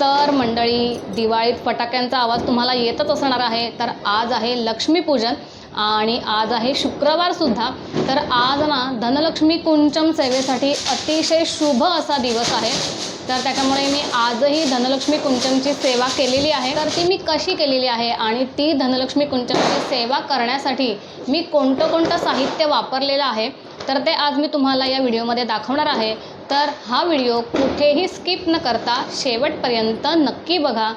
तर मंडळी दिवाळीत फटाक्यांचा आवाज तुम्हाला येतच असणार आहे. तर आज आहे लक्ष्मीपूजन आणि आज आहे शुक्रवारसुद्धा तर आज ना धनलक्ष्मी कुंचम सेवेसाठी अतिशय शुभ असा दिवस आहे. तर त्याच्यामुळे मी आजही धनलक्ष्मी कुंचमची सेवा केलेली आहे. तर ती मी कशी केलेली आहे आणि ती धनलक्ष्मी कुंचमची सेवा करण्यासाठी मी कोणतं कोणतं साहित्य वापरलेलं आहे तर ते आज मी तुम्हाला या व्हिडिओमध्ये दाखवणार आहे. तर हा व्हिडिओ कुठेही स्किप न करता शेवटपर्यंत नक्की बघा.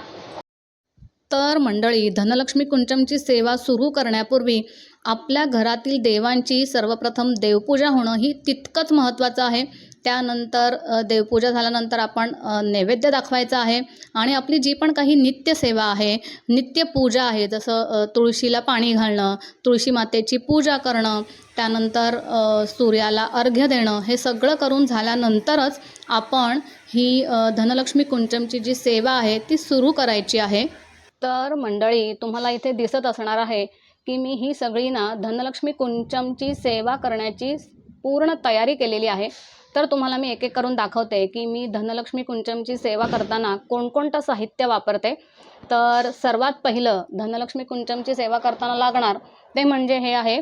तर मंडळी धनलक्ष्मी कुंचमची सेवा सुरू करण्यापूर्वी आपल्या घरातील देवांची सर्वप्रथम देवपूजा होणं ही तितकंच महत्त्वाचं आहे. त्यानंतर देवपूजा झाल्यानंतर आपण नैवेद्य दाखवायचा आहे. आणि आपली जी पण काही नित्यसेवा आहे नित्यपूजा आहे जसं तुळशीला पाणी घालणं तुळशी मातेची पूजा करणं त्यानंतर सूर्याला अर्घ्य देणं हे सगळं करून झाल्यानंतरच आपण ही धनलक्ष्मी कुंचमची जी सेवा आहे ती सुरू करायची आहे. तर मंडळी तुम्हाला इथे दिसत असणार आहे की मी ही सगळी ना धनलक्ष्मी कुंचमची सेवा करण्याची पूर्ण तयारी केलेली आहे. तर तुम्हाला मी एक एक करून दाखवते की मी धनलक्ष्मी कुंचमची सेवा करताना कोणकोणतं साहित्य वापरते. तर सर्वात पहिलं धनलक्ष्मी कुंचमची सेवा करताना लागणार ते म्हणजे हे आहे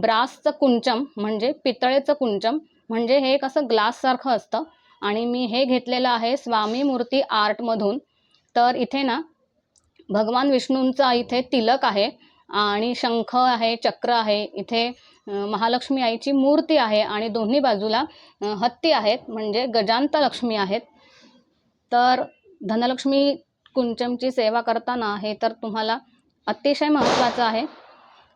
ब्रासचं कुंचम म्हणजे पितळेचं कुंचम म्हणजे हे एक असं ग्लाससारखं असतं आणि मी हे घेतलेलं आहे स्वामी मूर्ती आर्टमधून तर इथे ना भगवान विष्णूंचा इथे तिलक आहे आणि शंख आहे चक्र आहे इथे महालक्ष्मी आईची मूर्ती आहे आणि दोन्ही बाजूला हत्ती आहेत म्हणजे गजांत लक्ष्मी आहेत. तर धनलक्ष्मी कुंचमची सेवा करताना हे तर तुम्हाला अतिशय महत्त्वाचं आहे.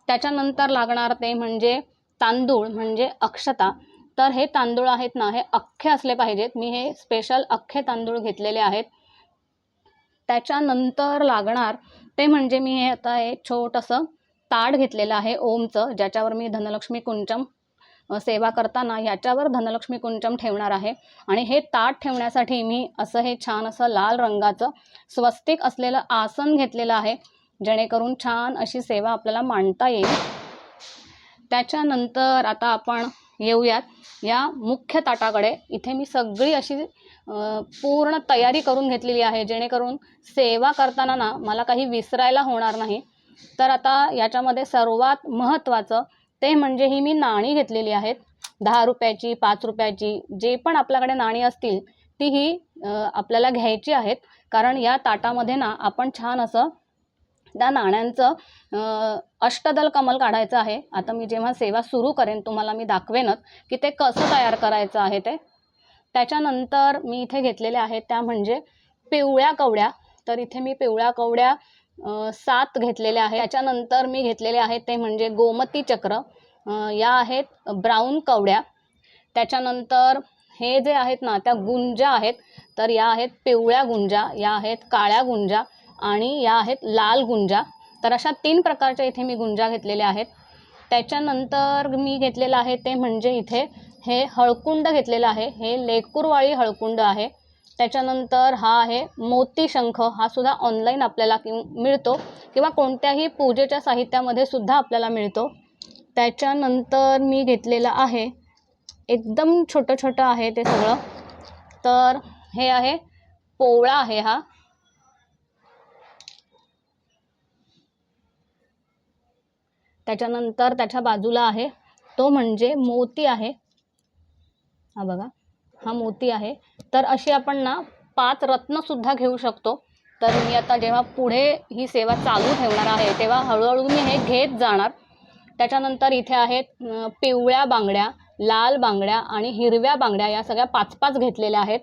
त्याच्यानंतर लागणार ते म्हणजे तांदूळ म्हणजे अक्षता. तर हे तांदूळ आहेत ना हे अख्खे असले पाहिजेत. मी हे स्पेशल अख्खे तांदूळ घेतलेले आहेत. त्याच्यानंतर लागणार ते म्हणजे मी हे आता हे छोटंसं ताट घेतलेलं आहे ओमचं ज्याच्यावर मी धनलक्ष्मी कुंचम सेवा करताना ह्याच्यावर धनलक्ष्मी कुंचम ठेवणार आहे. आणि हे ताट ठेवण्यासाठी मी असं हे छान असं लाल रंगाचं स्वस्तिक असलेलं आसन घेतलेलं आहे जेणेकरून छान अशी सेवा आपल्याला मांडता येईल. त्याच्यानंतर आता आपण येऊयात या मुख्य ताटाकडे. इथे मी सगळी अशी पूर्ण तयारी करून घेतलेली आहे जेणेकरून सेवा करताना ना मला काही विसरायला होणार नाही. तर आता याच्यामध्ये सर्वात महत्त्वाचं ते म्हणजे ही मी नाणी घेतलेली आहेत. दहा रुपयाची पाच रुपयाची जे पण आपल्याकडे नाणी असतील ती ही आपल्याला घ्यायची आहेत. कारण या ताटामध्ये ना आपण छान असं त्या नाण्यांचं अष्टदल कमल काढायचं आहे. आता मी जेव्हा सेवा सुरू करेन तुम्हाला मी दाखवेनच की ते कसं तयार करायचं आहे ते. त्याच्यानंतर मी इथे घेतलेल्या आहेत त्या म्हणजे पिवळ्या कवड्या. तर इथे मी पिवळ्या कवड्या सात घेतलेले आहे त्याच्यानंतर मी घेतलेले आहेत ते म्हणजे गोमती चक्र. या आहेत ब्राऊन कवड्या. त्याच्यानंतर हे जे आहेत ना त्या गुंजा आहेत. तर या आहेत पिवळ्या गुंजा या आहेत काळ्या गुंजा आणि या आहेत लाल गुंजा. तर अशा तीन प्रकारच्या इथे मी गुंजा घेतलेल्या आहेत. त्याच्यानंतर मी घेतलेलं आहे ते म्हणजे इथे हे हळकुंड घेतलेलं आहे. हे लेकुरवाळी हळकुंड आहे. त्याच्यानंतर हा आहे मोती शंख. हा सुद्धा ऑनलाईन आपल्याला कि मिळतो. किंवा कोणत्याही पूजेच्या साहित्यामध्ये सुद्धा आपल्याला मिळतो. त्याच्यानंतर मी घेतलेलं आहे. एकदम छोटं छोटं आहे ते सगळं. तर हे आहे. पोवळा आहे हा. त्याच्यानंतर त्याच्या बाजूला आहे. तो म्हणजे मोती आहे. हा बघा. हा मोती आहे. तर अशी आपण ना पाच रत्नसुद्धा घेऊ शकतो. तर मी आता जेव्हा पुढे ही सेवा चालू ठेवणार आहे तेव्हा हळूहळू मी हे घेत जाणार. त्याच्यानंतर इथे आहेत पिवळ्या बांगड्या लाल बांगड्या आणि हिरव्या बांगड्या या सगळ्या पाच पाच घेतलेल्या आहेत.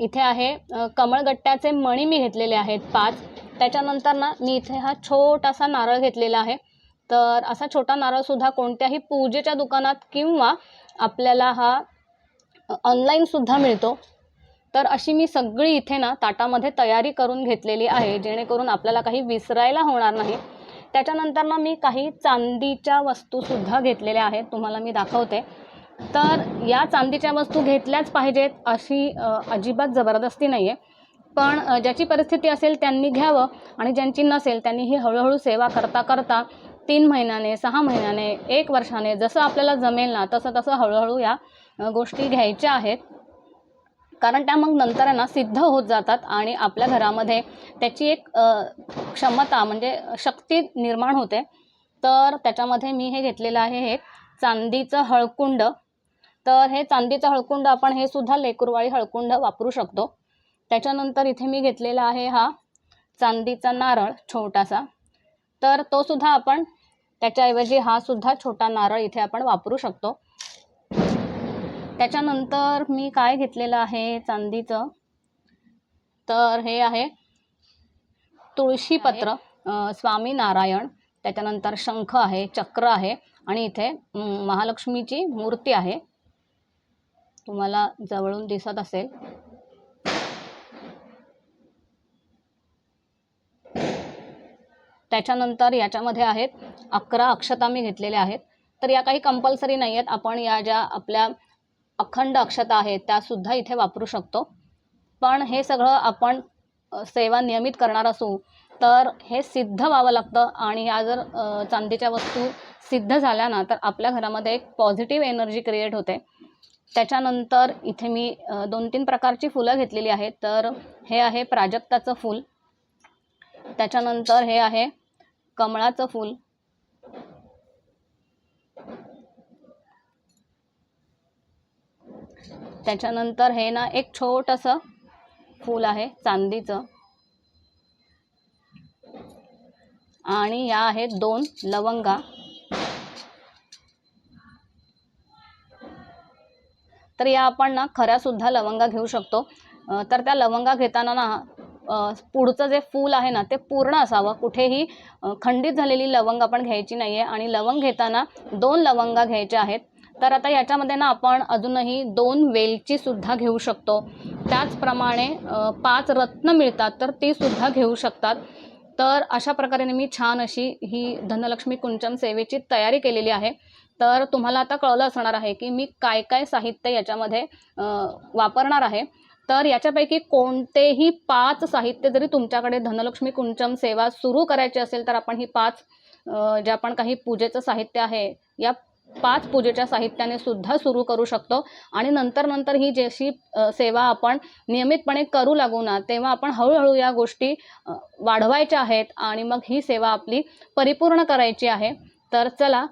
इथे आहे कमळगट्ट्याचे मणी मी घेतलेले आहेत पाच. त्याच्यानंतर ना मी इथे हा छोटासा नारळ घेतलेला आहे. तर असा छोटा नारळसुद्धा कोणत्याही पूजेच्या दुकानात किंवा आपल्याला हा ऑनलाईनसुद्धा मिळतो. तर अशी मी सगळी इथे ना ताटामध्ये तयारी करून घेतलेली आहे जेणेकरून आपल्याला काही विसरायला होणार नाही. त्याच्यानंतर ना मी काही चांदीच्या वस्तूसुद्धा घेतलेल्या आहेत तुम्हाला मी दाखवते. तर या चांदीच्या वस्तू घेतल्याच पाहिजेत अशी अजिबात जबरदस्ती नाही आहे पण ज्याची परिस्थिती असेल त्यांनी घ्यावं आणि ज्यांची नसेल त्यांनी ही हळूहळू सेवा करता करता तीन महिन्याने सहा महिन्याने एक वर्षाने जसं आपल्याला जमेल ना तसं तसं हळूहळू या गोष्टी घ्यायच्या आहेत. कारण त्या मग नंतर आहे ना सिद्ध होत जातात आणि आपल्या घरामध्ये त्याची एक क्षमता म्हणजे शक्ती निर्माण होते. तर त्याच्यामध्ये मी हे घेतलेलं आहे हे चांदीचं हळकुंड. तर हे चांदीचं हळकुंड आपण हे सुद्धा लेकरवाळी हळकुंड वापरू शकतो. त्याच्यानंतर इथे मी घेतलेला आहे हा चांदीचा नारळ छोटासा. तर तो सुद्धा आपण त्याच्याऐवजी हा सुद्धा छोटा नारळ इथे आपण वापरू शकतो. त्याच्यानंतर मी काय घेतलेलं आहे चांदीचं? तर हे आहे तुळशीपत्र स्वामी नारायण त्याच्यानंतर शंख आहे चक्र आहे आणि इथे महालक्ष्मीची मूर्ती आहे. तुम्हाला जवळून दिसत असेल. त्याच्यानंतर याच्यामध्ये आहेत अकरा अक्षता मी घेतलेल्या आहेत. तर या काही कंपल्सरी नाही आहेत आपण या ज्या आपल्या अखंड अक्षता आहेत त्यासुद्धा इथे वापरू शकतो. पण हे सगळं आपण सेवा नियमित करणार असू तर हे सिद्ध व्हावं लागतं. आणि ह्या जर चांदीच्या वस्तू सिद्ध झाल्या ना तर आपल्या घरामध्ये एक पॉझिटिव्ह एनर्जी क्रिएट होते. त्याच्यानंतर इथे मी दोन तीन प्रकारची फुलं घेतलेली आहेत. तर हे आहे प्राजक्ताचं फूल. त्याच्यानंतर हे आहे कमळाचं फूल. त्याच्यानंतर हे ना एक छोटंसं फूल आहे चांदीचं. आणि या आहेत दोन लवंगा. तर या आपण ना खऱ्यासुद्धा लवंगा घेऊ शकतो. तर त्या लवंगा घेताना ना पुढचं जे फूल आहे ना ते पूर्ण असावं. कुठेही खंडित झालेली लवंग आपण घ्यायची नाही आहे आणि लवंग घेताना दोन लवंगा घ्यायच्या आहेत. तर आता याच्यामध्ये ना आपण अजूनही दोन वेलचीसुद्धा घेऊ शकतो. त्याचप्रमाणे पाच रत्न मिळतात तर ती सुद्धा घेऊ शकतात. तर अशा प्रकारे मी छान अशी ही धनलक्ष्मी कुंचम सेवेची तयारी केलेली आहे. तर तुम्हाला आता कळलं असणार आहे की मी काय काय साहित्य याच्यामध्ये वापरणार आहे. तर याच्यापैकी कोणतेही पाच साहित्य जरी तुमच्याकडे धनलक्ष्मी कुंचम सेवा सुरू करायची असेल तर आपण ही पाच जे आपण काही पूजेचं साहित्य आहे या पाच पूजेच्या साहित्याने सुद्धा सुरू करू शकतो. आणि नंतर नंतर ही जशी सेवा आपण नियमितपणे करू लागू ना तेव्हा आपण हळूहळू या गोष्टी वाढवायच्या आहेत आणि मग ही सेवा आपली परिपूर्ण करायची आहे. तर चला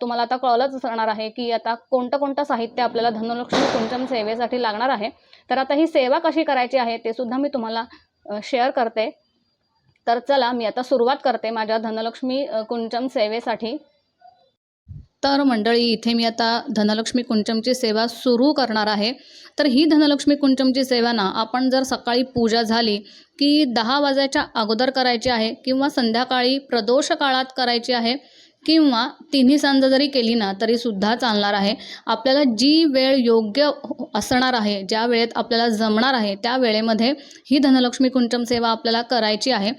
तुम्हाला आता कळलंच असणार आहे की आता कोणतं कोणतं साहित्य आपल्याला धनलक्ष्मी कुंचम सेवेसाठी लागणार आहे. तर आता ही सेवा कशी करायची आहे ते सुद्धा मी तुम्हाला शेअर करते. तर चला मी आता सुरुवात करते माझ्या धनलक्ष्मी कुंचम सेवेसाठी. तर मंडळी इथे मी आता धनलक्ष्मी कुंचमची सेवा सुरू करणार आहे. तर ही धनलक्ष्मी कुंचमची सेवा ना आपण जर सकाळी पूजा झाली की दहा वाजायच्या अगोदर करायची आहे किंवा संध्याकाळी प्रदोष काळात करायची आहे किंवा तिन्ही सांज जरी केली ना तरीसुद्धा चालणार आहे. आपल्याला जी वेळ योग्य हो- असणार आहे ज्या वेळेत आपल्याला जमणार आहे त्या वेळेमध्ये ही धनलक्ष्मी कुंचम सेवा आपल्याला करायची आहे.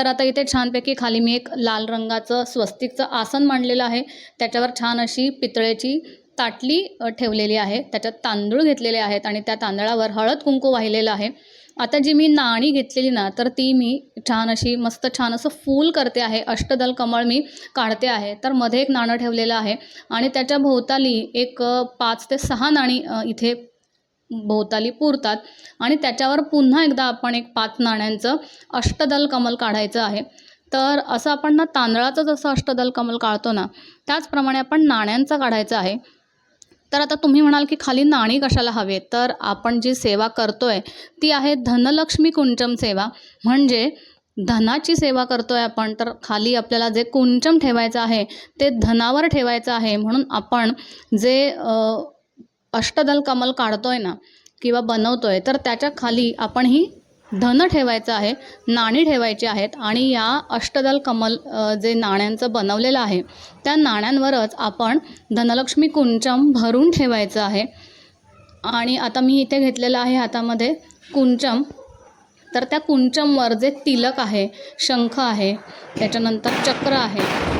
तर आता इथे छानपैकी खाली मी एक लाल रंगाचं स्वस्तिकचं आसन मांडलेलं आहे. त्याच्यावर छान अशी पितळेची ताटली ठेवलेली आहे. त्याच्यात तांदूळ घेतलेले आहेत आणि त्या तांदळावर हळद कुंकू वाहिलेलं आहे. आता जी मी नाणी घेतलेली ना तर ती मी छान अशी मस्त छान असं फूल करते आहे. अष्टदल कमळ मी काढते आहे. तर मध्ये एक नाणं ठेवलेलं आहे आणि त्याच्या भोवताली एक पाच ते सहा नाणी इथे भोवताली पुरतात. आणि त्याच्यावर पुन्हा एकदा आपण एक पाच नाण्यांचं अष्टदल कमल काढायचं आहे. तर असं आपण ना तांदळाचं जसं अष्टदल कमल काढतो ना त्याचप्रमाणे आपण नाण्यांचं काढायचं आहे. तर आता तुम्ही म्हणाल की खाली नाणी कशाला हवे तर आपण जी सेवा करतो आहे ती आहे धनलक्ष्मी कुंचम सेवा. म्हणजे धनाची सेवा करतो आहे आपण तर खाली आपल्याला जे कुंचम ठेवायचं आहे ते धनावर ठेवायचं आहे. म्हणून आपण जे अष्टदल कमल काढतोय ना किंवा बनवतोय तर त्याच्याखाली आपण ही धन ठेवायचं आहे नाणी ठेवायची आहेत आणि या अष्टदल कमल जे नाण्यांचं बनवलेलं आहे त्या नाण्यांवरच आपण धनलक्ष्मी कुंचम भरून ठेवायचं आहे. आणि आता मी इथे घेतलेलं आहे हातामध्ये कुंचम. तर त्या कुंचमवर जे तिलक आहे शंख आहे त्याच्यानंतर चक्र आहे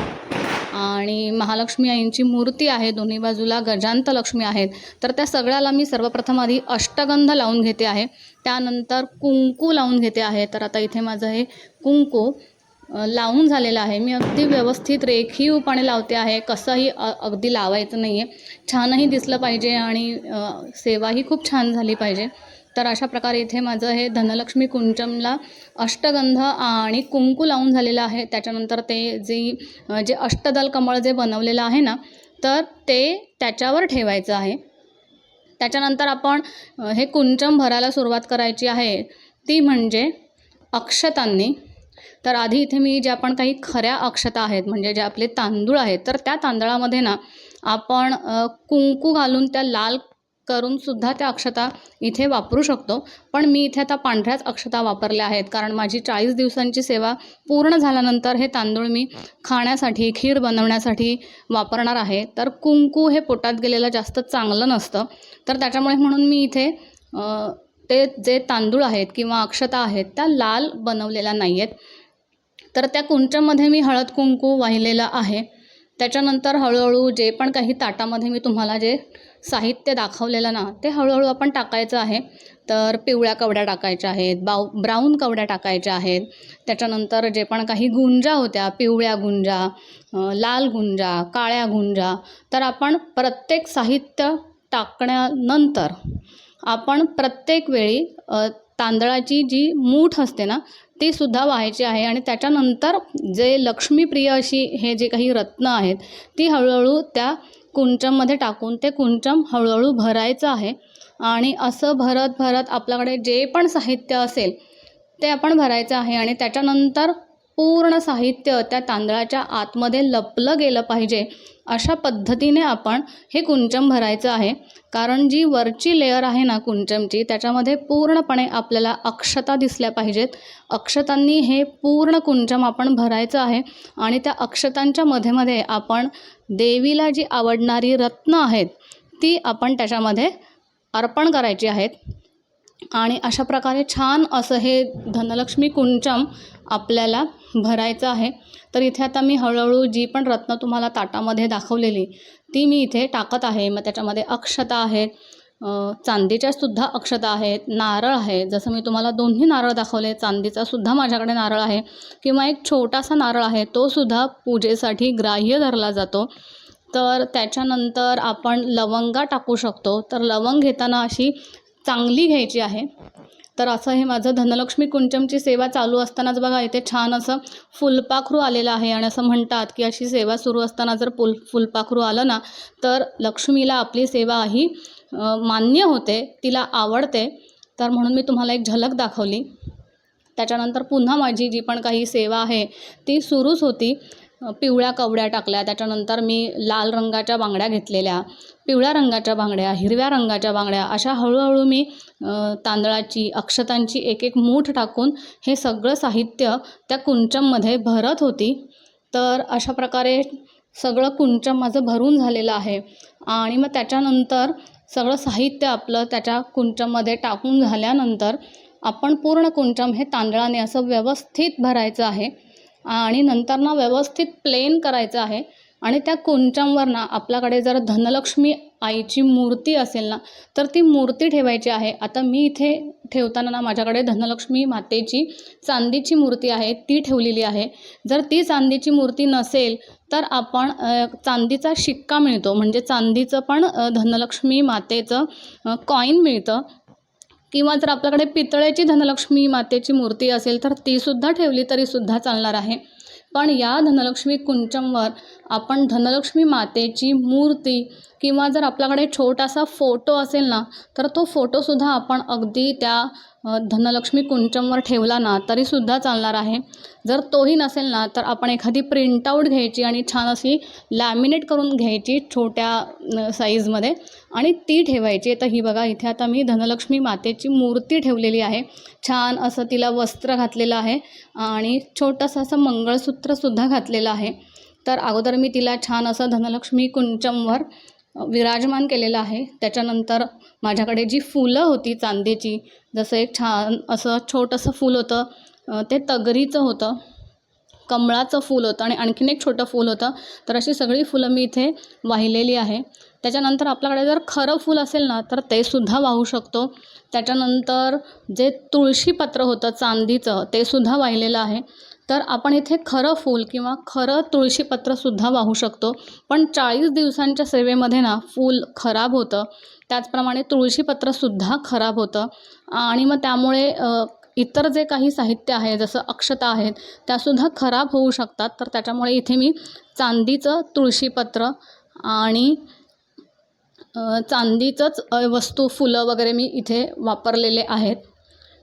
आणि महालक्ष्मी आईंची मूर्ती आहे दोन्ही बाजूला गजांत लक्ष्मी आहेत. तर त्या सगळ्याला मी सर्वप्रथम आधी अष्टगंध लावून घेते आहे. त्यानंतर कुंकू लावून घेते आहे. तर आता इथे माझं हे कुंकू लावून झालेलं आहे. मी अगदी व्यवस्थित रेखीवपणे लावते आहे. कसंही अगदी लावायचं नाही आहे छानही दिसलं पाहिजे आणि सेवाही खूप छान झाली पाहिजे. तर अशा प्रकारे इथे माझं हे धनलक्ष्मी कुंचमला अष्टगंध आणि कुंकू लावून झालेलं आहे. त्याच्यानंतर ते जी जे अष्टदल कमळ जे बनवलेलं आहे ना तर ते त्याच्यावर ठेवायचं आहे. त्याच्यानंतर आपण हे कुंचम भरायला सुरुवात करायची आहे. ती म्हणजे अक्षतांनी. तर आधी इथे मी ज्या पण काही खऱ्या अक्षता आहेत म्हणजे जे आपले तांदूळ आहेत तर त्या तांदळामध्ये ना आपण कुंकू घालून त्या लाल करून सुद्धा त्या अक्षता इथे वापरू शकतो. पण मी इथे आता पांढऱ्याच अक्षता वापरल्या आहेत. कारण माझी चाळीस दिवसांची सेवा पूर्ण झाल्यानंतर हे तांदूळ मी खाण्यासाठी खीर बनवण्यासाठी वापरणार आहे. तर कुंकू हे पोटात गेलेलं जास्त चांगलं नसतं. तर त्याच्यामुळे म्हणून मी इथे ते जे तांदूळ आहेत किंवा अक्षता आहेत त्या लाल बनवलेल्या नाही आहेत तर त्या कुंचमध्ये मी हळद कुंकू वाहिलेलं आहे. त्याच्यानंतर हळूहळू जे पण काही ताटामध्ये मी तुम्हाला जे साहित्य दाखवलेलं ना ते हळूहळू आपण टाकायचं आहे. तर पिवळ्या कवड्या टाकायच्या आहेत बाव ब्राऊन कवड्या टाकायच्या आहेत. त्याच्यानंतर जे पण काही गुंजा होत्या पिवळ्या गुंजा लाल गुंजा काळ्या गुंजा तर आपण प्रत्येक साहित्य टाकण्यानंतर आपण प्रत्येक वेळी तांदळाची जी मूठ असते ना ती सुद्धा व्हायची आहे आणि त्याच्यानंतर जे लक्ष्मीप्रिय अशी हे जे काही रत्न आहेत ती हळूहळू त्या कुंचममध्ये टाकून ते कुंचम हळूहळू भरायचं आहे. आणि असं भरत भरत आपल्याकडे जे पण साहित्य असेल ते आपण भरायचं आहे. आणि त्याच्यानंतर पूर्ण साहित्य त्या तांदळाच्या आतमध्ये लपलं गेलं पाहिजे. अशा पद्धतीने आपण हे कुंचम भरायचं आहे. कारण जी वरची लेअर आहे ना कुंचमची त्याच्यामध्ये पूर्णपणे आपल्याला अक्षता दिसल्या पाहिजेत. अक्षतांनी हे पूर्ण कुंचम आपण भरायचं आहे आणि त्या अक्षतांच्या मध्ये मध्ये आपण देवीला जी आवडणारी रत्न आहेत ती आपण त्याच्यामध्ये अर्पण करायची आहेत. आणि अशा प्रकारे छान असं हे धनलक्ष्मी कुंचम आपल्याला भरायचं आहे. तर इथे आता मी हळूहळू जी पण रत्न तुम्हाला ताटामध्ये दाखवलेली ती मी इथे टाकत आहे. मग त्याच्यामध्ये अक्षता आहेत चांदीच्या सुद्धा अक्षता आहेत नारळ आहे. जसं मी तुम्हाला दोन्ही नारळ दाखवले चांदीचा सुद्धा माझ्याकडे नारळ आहे किंवा एक छोटासा नारळ आहे तो सुद्धा पूजेसाठी ग्राह्य धरला जातो. तर त्याच्यानंतर आपण लवंगा टाकू शकतो. तर लवंग घेताना अशी चांगली घ्यायची आहे. तर असं हे माझं धनलक्ष्मी कुंचमची सेवा चालू असतानाच बघा इथे छान असं फुलपाखरू आलेलं आहे. आणि असं म्हणतात की अशी सेवा सुरू असताना जर फुल फुलपाखरू आलं ना तर लक्ष्मीला आपली सेवा ही मान्य होते तिला आवडते. तर म्हणून मी तुम्हाला एक झलक दाखवली. त्याच्यानंतर पुन्हा माझी जी पण काही सेवा आहे ती सुरूच होती. पिवळ्या कवड्या टाकल्या. त्याच्यानंतर मी लाल रंगाच्या बांगड्या घेतलेल्या. पिवळ्या रंगाच्या बांगड्या हिरव्या रंगाच्या बांगड्या अशा हळूहळू मी तांदळाची अक्षतांची एक एक मूठ टाकून हे सगळं साहित्य त्या कुंचममध्ये भरत होती. तर अशा प्रकारे सगळं कुंचम माझं भरून झालेलं आहे. आणि मग त्याच्यानंतर सगळं साहित्य आपलं त्याच्या कुंचममध्ये टाकून झाल्यानंतर आपण पूर्ण कुंचम हे तांदळाने असं व्यवस्थित भरायचं आहे. आणि नंतर ना व्यवस्थित प्लेन करायचं आहे. आणि त्या कुंचांवर ना आपल्याकडे जर धनलक्ष्मी आईची मूर्ती असेल ना तर ती मूर्ती ठेवायची आहे. आता मी इथे ठेवताना ना माझ्याकडे धनलक्ष्मी मातेची चांदीची मूर्ती आहे ती ठेवलेली आहे. जर ती चांदीची मूर्ती नसेल तर आपण चांदीचा शिक्का मिळतो. म्हणजे चांदीचं पण धनलक्ष्मी मातेचं कॉईन मिळतं. किंवा जर आपल्याकडे पितळेची धनलक्ष्मी मातेची मूर्ती असेल तर तीसुद्धा ठेवली तरीसुद्धा चालणार आहे. पण या धनलक्ष्मी कुंचमवर आपण धनलक्ष्मी मातेची मूर्ती किंवा जर आपल्याकडे छोटासा फोटो असेल ना तर तो फोटोसुद्धा आपण अगदी त्या धनलक्ष्मी कुंचमवर ठेवला ना तरीसुद्धा चालणार आहे. जर तोही नसेल ना तर आपण एखादी प्रिंटआउट घ्यायची आणि छान अशी लॅमिनेट करून घ्यायची छोट्या साईजमध्ये आणि ती ठेवायची. तर ही बघा इथे आता मी धनलक्ष्मी मातेची मूर्ती ठेवलेली आहे. छान असं तिला वस्त्र घातलेलं आहे आणि छोटंसं असं मंगळसूत्रसुद्धा घातलेलं आहे. तर अगोदर मी तिला छान असं धनलक्ष्मी कुंचमवर विराजमान केलेलं आहे. त्याच्यानंतर माझ्याकडे जी फुलं होती चांदीची जसं एक छान असं छोटंसं फूल होतं ते तगरीचं होतं कमळाचं फूल होतं आणि आणखीन एक छोटं फूल होतं. तर अशी सगळी फुलं मी इथे वाहिलेली आहे. त्याच्यानंतर आपल्याकडे जर खरं फूल असेल ना तर ते सुद्धा वाहू शकतो. त्याच्यानंतर जे तुळशीपत्र होतं चांदीचं ते सुद्धा वाहिलेलं आहे. तर आपण इथे खरं फूल किंवा खरं तुळशीपत्रसुद्धा वाहू शकतो. पण चाळीस दिवसांच्या सेवेमध्ये ना फूल खराब होतं. त्याचप्रमाणे तुळशीपत्रसुद्धा खराब होतं. आणि मग त्यामुळे इतर जे काही साहित्य आहे जसं अक्षता आहेत त्यासुद्धा खराब होऊ शकतात. तर त्याच्यामुळे इथे मी चांदीचं तुळशीपत्र आणि चांदीचंच वस्तू फुलं वगैरे मी इथे वापरलेले आहेत.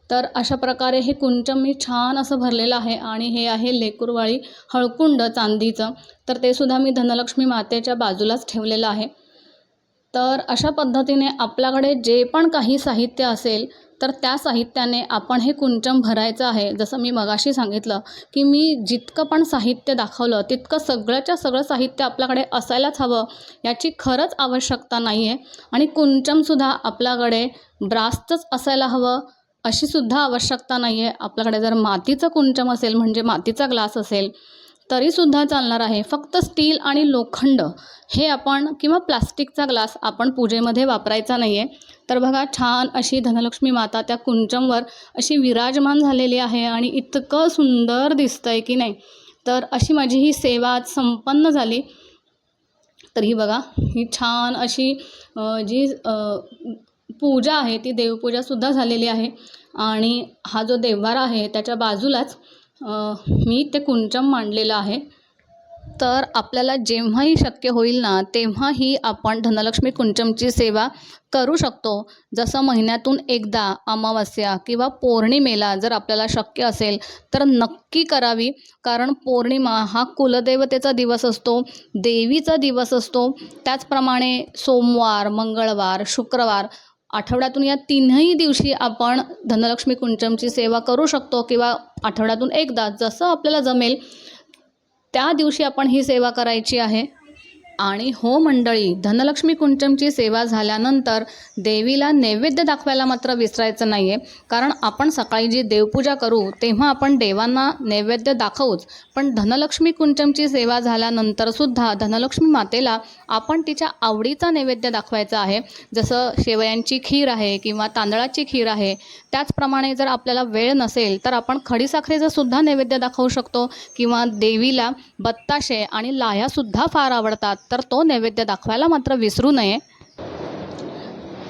तर अशा प्रकारे हे कुंचम मी छान असं भरलेलं आहे आणि हे आहे लेकुरवाळी हळकुंड चांदीचं. तर ते सुद्धा मी धनलक्ष्मी मातेच्या बाजूलाच ठेवलेलं आहे. तर अशा पद्धतीने आपल्याकडे जे पण काही साहित्य असेल तर त्या साहित्याने आपण हे कुंचम भरायचं आहे. जसं मी मगाशी सांगितलं की मी जितकं पण साहित्य दाखवलं तितकं सगळंच्या सगळं साहित्य आपल्याकडे असायलाच हवं याची खरंच आवश्यकता नाही आहे आणि कुंचमसुद्धा आपल्याकडे ब्रासचंच असायला हवं अशी सुद्धा आवश्यकता नाही आहे आपल्याकडे जर मातीचं कुंचम असेल म्हणजे मातीचा ग्लास असेल तरीसुद्धा चालणार आहे. फक्त स्टील आणि लोखंड हे आपण किंवा प्लास्टिकचा ग्लास आपण पूजेमध्ये वापरायचा नाही आहे तर बघा छान अशी धनलक्ष्मी माता त्या कुंचमवर अशी विराजमान झालेली आहे आणि इतकं सुंदर दिसतं आहे की नाही. तर अशी माझी ही सेवा आज संपन्न झाली. तर ही बघा ही छान अशी जी पूजा आहे ती देवपूजासुद्धा झालेली आहे. आणि हा जो देव्हारा आहे त्याच्या बाजूलाच मी ते कुंचम मांडलेलं आहे. तर आपल्याला जेव्हाही शक्य होईल ना तेव्हाही आपण धनलक्ष्मी कुंचमची सेवा करू शकतो. जसं महिन्यातून एकदा अमावस्या किंवा पौर्णिमेला जर आपल्याला शक्य असेल तर नक्की करावी. कारण पौर्णिमा हा कुलदेवतेचा दिवस असतो देवीचा दिवस असतो. त्याचप्रमाणे सोमवार मंगळवार शुक्रवार आठवड्यातून या तीनही दिवशी आपण धनलक्ष्मी कुंचमची सेवा करू शकतो किंवा आठवड्यातून एकदा जसं आपल्याला जमेल त्या दिवशी आपण ही सेवा करायची आहे. आणि हो मंडळी धनलक्ष्मी कुंचमची सेवा झाल्यानंतर देवीला नैवेद्य दाखवायला मात्र विसरायचं नाही आहे कारण आपण सकाळी जी देवपूजा करू तेव्हा आपण देवांना नैवेद्य दाखवूच. पण धनलक्ष्मी कुंचमची सेवा झाल्यानंतरसुद्धा धनलक्ष्मी मातेला आपण तिच्या आवडीचा नैवेद्य दाखवायचा आहे. जसं शेवयांची खीर आहे किंवा तांदळाची खीर आहे. त्याचप्रमाणे जर आपल्याला वेळ नसेल तर आपण खडीसाखरेचं सुद्धा नैवेद्य दाखवू शकतो. किंवा देवीला बत्ताशे आणि लाह्यासुद्धा फार आवडतात. तर तो नैवेद्य दाखवायला मात्र विसरू नये.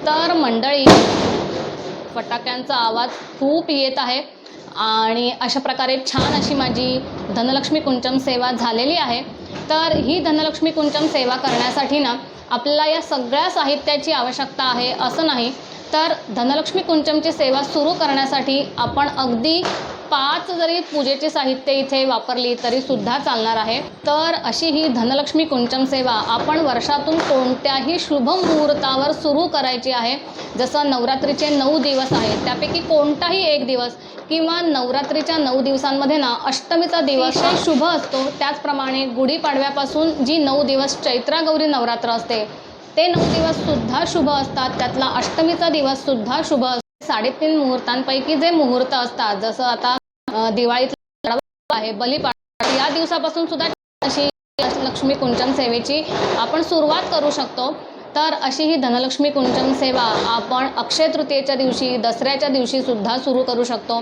तर मंडळी फटाक्यांचा आवाज खूप येत आहे आणि अशा प्रकारे छान अशी माझी धनलक्ष्मी कुंचम सेवा झालेली आहे. तर ही धनलक्ष्मी कुंचम सेवा करण्यासाठी ना आपल्याला या सगळ्या साहित्याची आवश्यकता आहे असं नाही. तर धनलक्ष्मी कुंचमची सेवा सुरू करण्यासाठी आपण अगदी पाच जरी पूजेचे साहित्य इथे वापरली तरी सुद्धा चालणार आहे. तर अशी ही धनलक्ष्मी कुंचम सेवा आपण वर्षातून कोणत्याही शुभ मुहूर्तावर सुरू करायची आहे. जसं नवरात्रीचे नऊ दिवस आहेत त्यापैकी कोणताही एक दिवस किंवा नवरात्रीच्या नऊ दिवसांमध्ये ना अष्टमीचा दिवस हा शुभ असतो. त्याचप्रमाणे गुढीपाडव्यापासून जी नऊ दिवस चैत्रागौरी नवरात्र असते ते नऊ दिवस सुद्धा शुभ असतात. त्यातला अष्टमीचा दिवस सुद्धा शुभ असतो साडेतीन मुहूर्तांपैकी जे मुहूर्त असतात जसं आता दिवाळीचा आहे बलिपाडवा या दिवसापासून सुद्धा अशी लक्ष्मी कुंचन सेवेची आपण सुरुवात करू शकतो. तर अशी ही धनलक्ष्मी कुंचन सेवा आपण अक्षय तृतीयेच्या दिवशी दसऱ्याच्या दिवशी सुद्धा सुरू करू शकतो.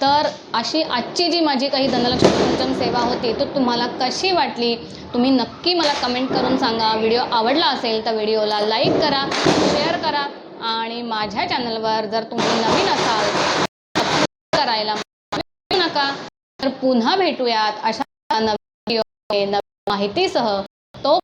तर अशी आजची जी माझी काही धनलक्ष्मी कुंचन सेवा होती तो तुम्हाला कशी वाटली? तुम्ही नक्की मला कमेंट करून सांगा. व्हिडिओ आवडला असेल तर व्हिडिओला लाईक करा शेअर करा. आणि माझ्या चॅनलवर जर तुम्ही नवीन असाल करायला नका. तर पुन्हा भेटूयात अशा नवीन नवीन माहितीसह. तो